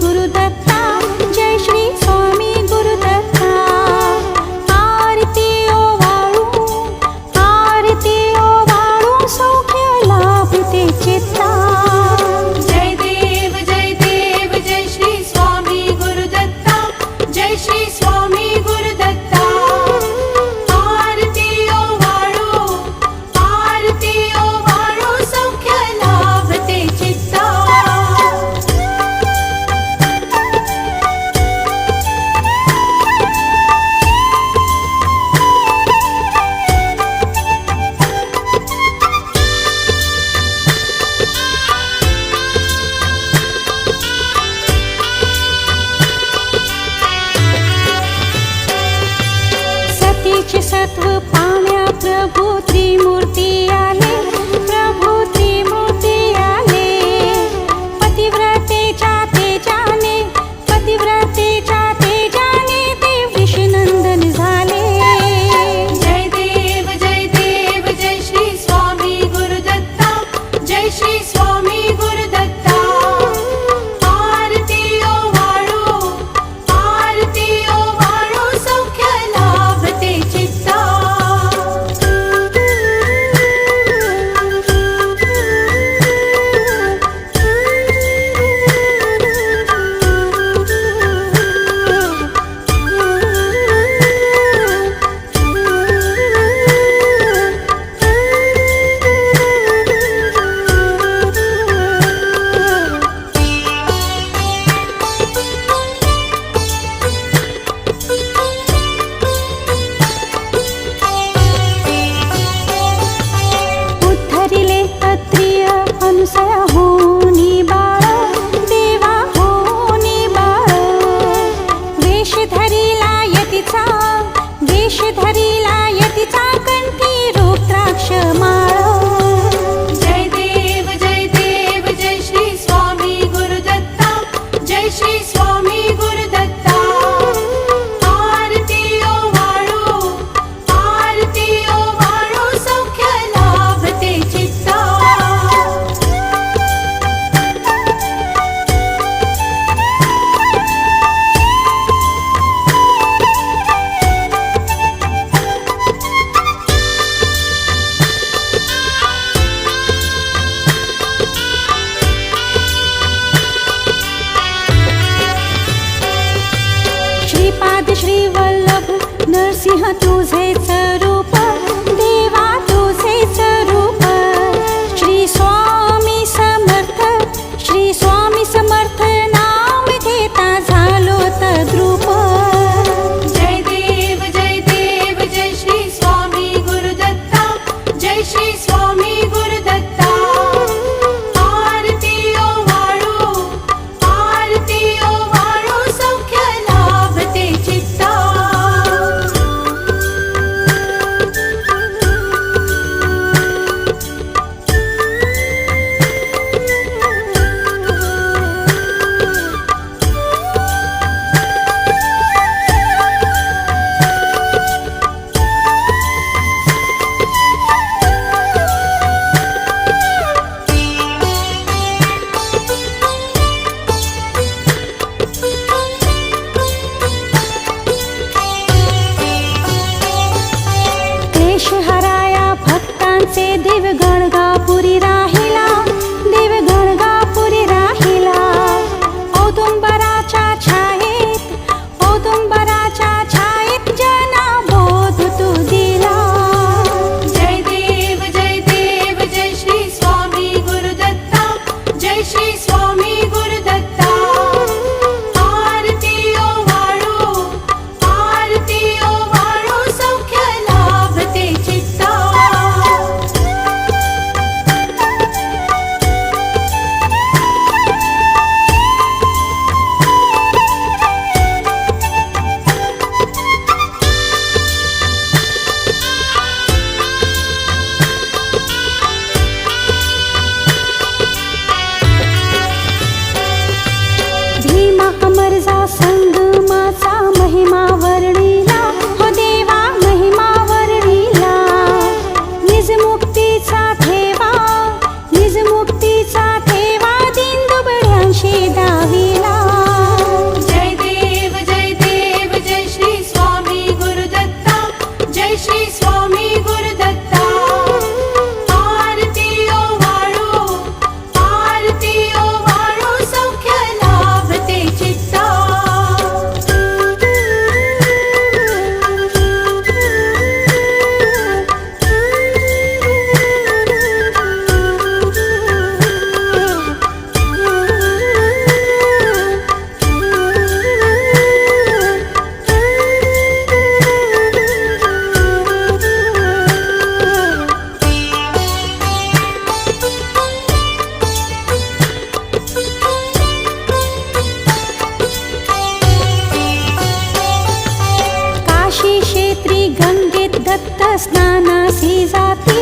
গুরুদাতা को त्रिमूर्ति आल वेश धरीला श्री वल्लभ नरसिंह तुझे रूप सत्ता स्नानासी जाती